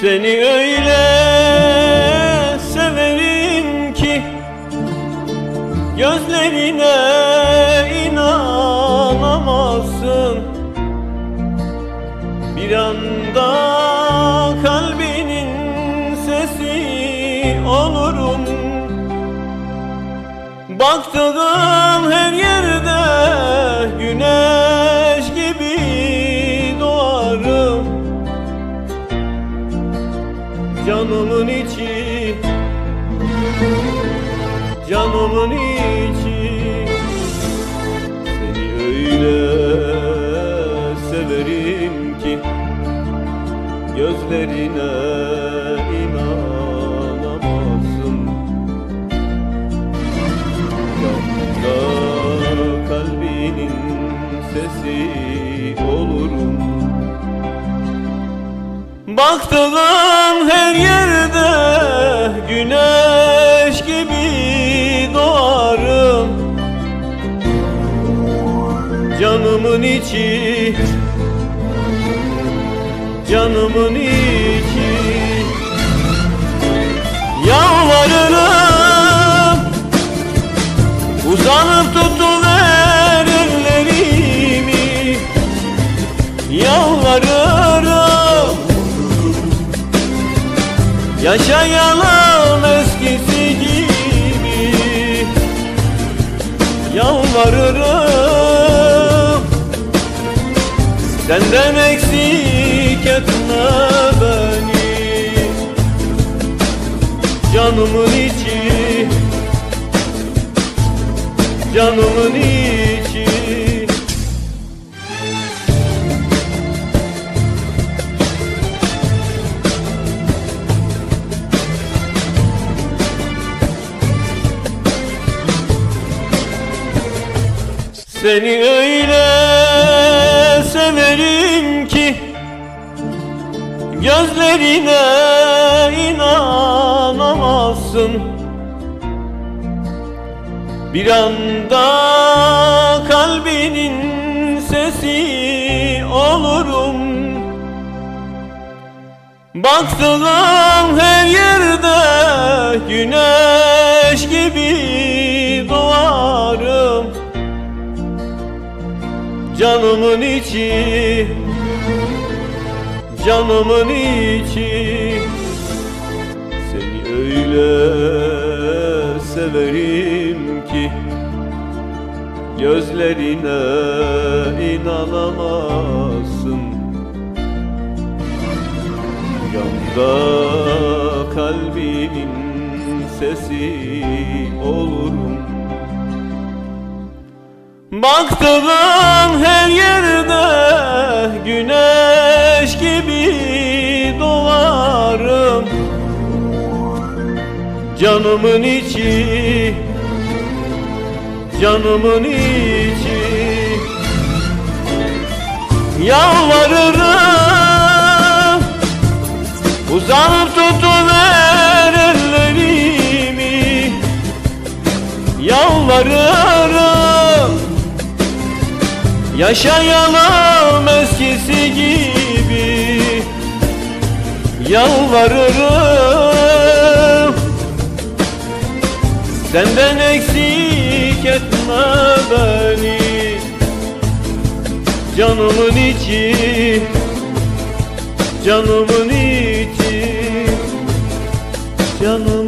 Seni öyle severim ki Gözlerine sesi olurum. Baktığım her yerde güneş gibi doğarım. Canımın içi Canımın içi. Seni öyle severim ki Gözlerine inanamazsın. Yanında kalbinin sesi olurum. Baktığım her yerde güneş gibi doğarım. Canımın içi Canımın içi. Yalvarırım Uzanıp tutuver ellerimi. Yalvarırım Yaşayalım Senden eksik etme beni. Canımın içi Canımın içi. Seni öyle severim ki Gözlerine inanamazsın Bir anda kalbinin sesi olurum Baktığım her yerde güneş Canımın içi Canımın içi. Seni öyle severim ki Gözlerine inanamazsın. Yanda kalbimin sesi olurum. Baktığım her yerde güneş gibi doğarım. Canımın içi, canımın içi. Yalvarırım Uzanıp tutuver ellerimi. Yalvarırım Yaşayalım eskisi gibi. Yalvarırım. Senden eksik etme beni. Canımın içi Canımın içi. Canım